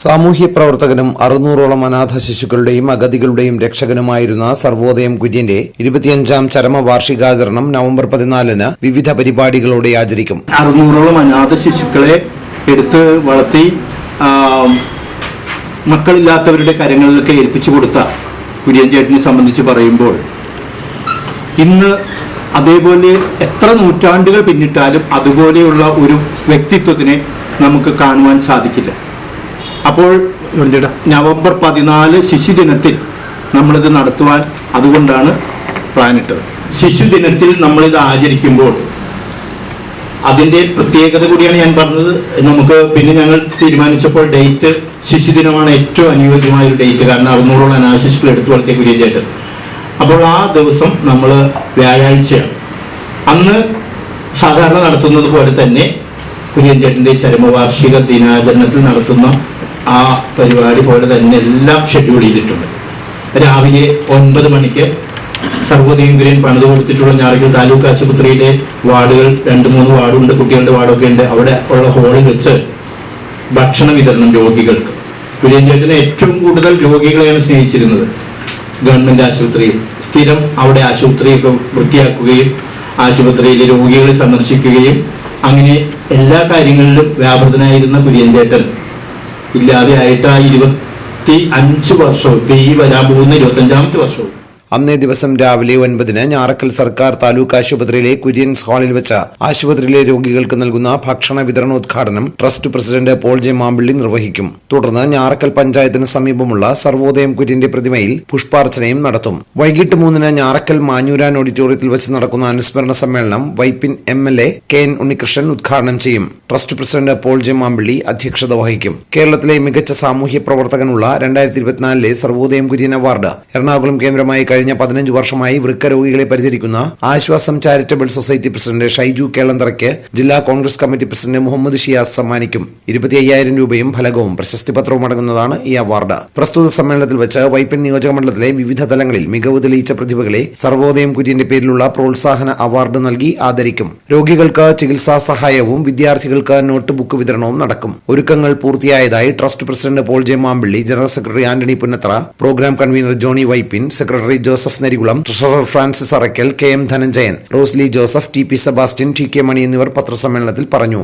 സാമൂഹ്യ പ്രവർത്തകനും അറുന്നൂറോളം അനാഥ ശിശുക്കളുടെയും അഗതികളുടെയും രക്ഷകനുമായിരുന്ന സർവോദയം കുര്യന്റെ ഇരുപത്തിയഞ്ചാം ചരമവാർഷികാചരണം നവംബർ പതിനാലിന് വിവിധ പരിപാടികളോടെ ആചരിക്കും. അറുന്നൂറോളം അനാഥ ശിശുക്കളെ എടുത്ത് വളർത്തി മക്കളില്ലാത്തവരുടെ കരങ്ങളിലൊക്കെ ഏൽപ്പിച്ചു കൊടുത്ത കുര്യൻ ചേട്ടനെ സംബന്ധിച്ച് പറയുമ്പോൾ ഇന്ന് അതേപോലെ എത്ര നൂറ്റാണ്ടുകൾ പിന്നിട്ടാലും അതുപോലെയുള്ള ഒരു വ്യക്തിത്വത്തിനെ നമുക്ക് കാണുവാൻ സാധിക്കില്ല. അപ്പോൾ നവംബർ പതിനാല് ശിശുദിനത്തിൽ നമ്മളിത് നടത്തുവാൻ അതുകൊണ്ടാണ് പ്ലാനിട്ടത്. ശിശുദിനത്തിൽ നമ്മളിത് ആചരിക്കുമ്പോൾ അതിന്റെ പ്രത്യേകത കൂടിയാണ് ഞാൻ പറഞ്ഞത്. നമുക്ക് പിന്നെ ഞങ്ങൾ തീരുമാനിച്ചപ്പോൾ ഡേറ്റ് ശിശുദിനമാണ് ഏറ്റവും അനുയോജ്യമായ ഒരു ഡേറ്റ്. കാരണം അറുന്നൂറോളം അനാശിശുക്കൾ എടുത്തു വളർത്തിയ കുര്യഞ്ചേട്ടൻ അപ്പോൾ ആ ദിവസം നമ്മൾ വ്യാഴാഴ്ചയാണ്. അന്ന് സാധാരണ നടത്തുന്നത് പോലെ തന്നെ കുര്യഞ്ചേട്ടന്റെ ചരമവാർഷിക ദിനാചരണത്തിൽ നടത്തുന്ന ആ പരിപാടി പോലെ തന്നെ എല്ലാം ഷെഡ്യൂൾ ചെയ്തിട്ടുണ്ട്. രാവിലെ ഒൻപത് മണിക്ക് സർവതീന്ദ്രൻ പണിത് കൊടുത്തിട്ടുള്ള ഞാറിക്കൽ താലൂക്ക് ആശുപത്രിയിലെ വാർഡുകൾ രണ്ട് മൂന്ന് വാർഡുണ്ട് കുട്ടികളുടെ വാർഡൊക്കെ ഉണ്ട്. അവിടെ ഉള്ള ഹോളിൽ വെച്ച് ഭക്ഷണ വിതരണം രോഗികൾക്ക്. കുര്യഞ്ചേട്ടന് ഏറ്റവും കൂടുതൽ രോഗികളെയാണ് സ്നേഹിച്ചിരുന്നത്. ഗവൺമെന്റ് ആശുപത്രിയിൽ. സ്ഥിരം അവിടെ ആശുപത്രിയൊക്കെ വൃത്തിയാക്കുകയും ആശുപത്രിയിലെ രോഗികളെ സന്ദർശിക്കുകയും അങ്ങനെ എല്ലാ കാര്യങ്ങളിലും വ്യാപൃതനായിരുന്ന കുര്യഞ്ചേട്ടൻ ഇല്ലാതെ ആയിട്ട് ആ ഇരുപത്തി അഞ്ച് വർഷവും ഇപ്പൊ ഈ വരാൻ പോകുന്ന ഇരുപത്തി അഞ്ചാമത്തെ വർഷവും. അന്നേ ദിവസം രാവിലെ ഒൻപതിന് ഞാറക്കൽ സർക്കാർ താലൂക്ക് ആശുപത്രിയിലെ കുര്യൻസ് ഹാളിൽ വെച്ച ആശുപത്രിയിലെ രോഗികൾക്ക് നൽകുന്ന ഭക്ഷണ വിതരണോദ്ഘാടനം trust president Paul J Mampilly നിർവഹിക്കും. തുടർന്ന് ഞാറക്കൽ പഞ്ചായത്തിന് സമീപമുള്ള സർവോദയം കുര്യന്റെ പ്രതിമയിൽ പുഷ്പാർച്ചനയും നടത്തും. വൈകിട്ട് മൂന്നിന് ഞാറക്കൽ മാഞ്ഞൂരാൻ ഓഡിറ്റോറിയത്തിൽ വെച്ച് നടക്കുന്ന അനുസ്മരണ സമ്മേളനം Vypin M L A K N Unnikrishnan ഉദ്ഘാടനം ചെയ്യും. Trust president Paul J Mampilly അധ്യക്ഷത വഹിക്കും. കേരളത്തിലെ മികച്ച സാമൂഹ്യ പ്രവർത്തകനുള്ള രണ്ടായിരത്തി ഇരുപത്തിനാലിലെ സർവോദയം കുര്യൻ അവാർഡ് എറണാകുളം കേന്ദ്രമായി കഴിഞ്ഞ പതിനഞ്ച് വർഷമായി വൃക്കരോഗികളെ പരിചരിക്കുന്ന Aswasam charitable society president Shaiju കേളന്തറയ്ക്ക് ജില്ലാ കോൺഗ്രസ് കമ്മിറ്റി പ്രസിഡന്റ് മുഹമ്മദ് ഷിയാസ് സമ്മാനിക്കും. ഇരുപത്തി അയ്യായിരം രൂപയും ഫലകവും പ്രശസ്തി പത്രവും അടങ്ങുന്നതാണ് ഈ അവാർഡ്. പ്രസ്തുത സമ്മേളനത്തിൽ വെച്ച് വൈപ്പിൻ നിയോജക മണ്ഡലത്തിലെ വിവിധ തലങ്ങളിൽ മികവ് തെളിയിച്ച പ്രതിഭകളെ സർവോദയം കുര്യന്റെ പേരിലുള്ള പ്രോത്സാഹന അവാർഡ് നൽകി ആദരിക്കും. രോഗികൾക്ക് ചികിത്സാ സഹായവും വിദ്യാർത്ഥികൾക്ക് നോട്ട് ബുക്ക് വിതരണവും നടക്കും. ഒരുക്കങ്ങൾ പൂർത്തിയായതായി trust president Paul J Mampilly general secretary Antony Punnathra programme convener Johny Vypin secretary Joseph Narikulam treasurer Francis Arakkal K M Dhananjayan Rosly Joseph T P Sebastian T K Mani എന്നിവർ പത്രസമ്മേളനത്തിൽ പറഞ്ഞു.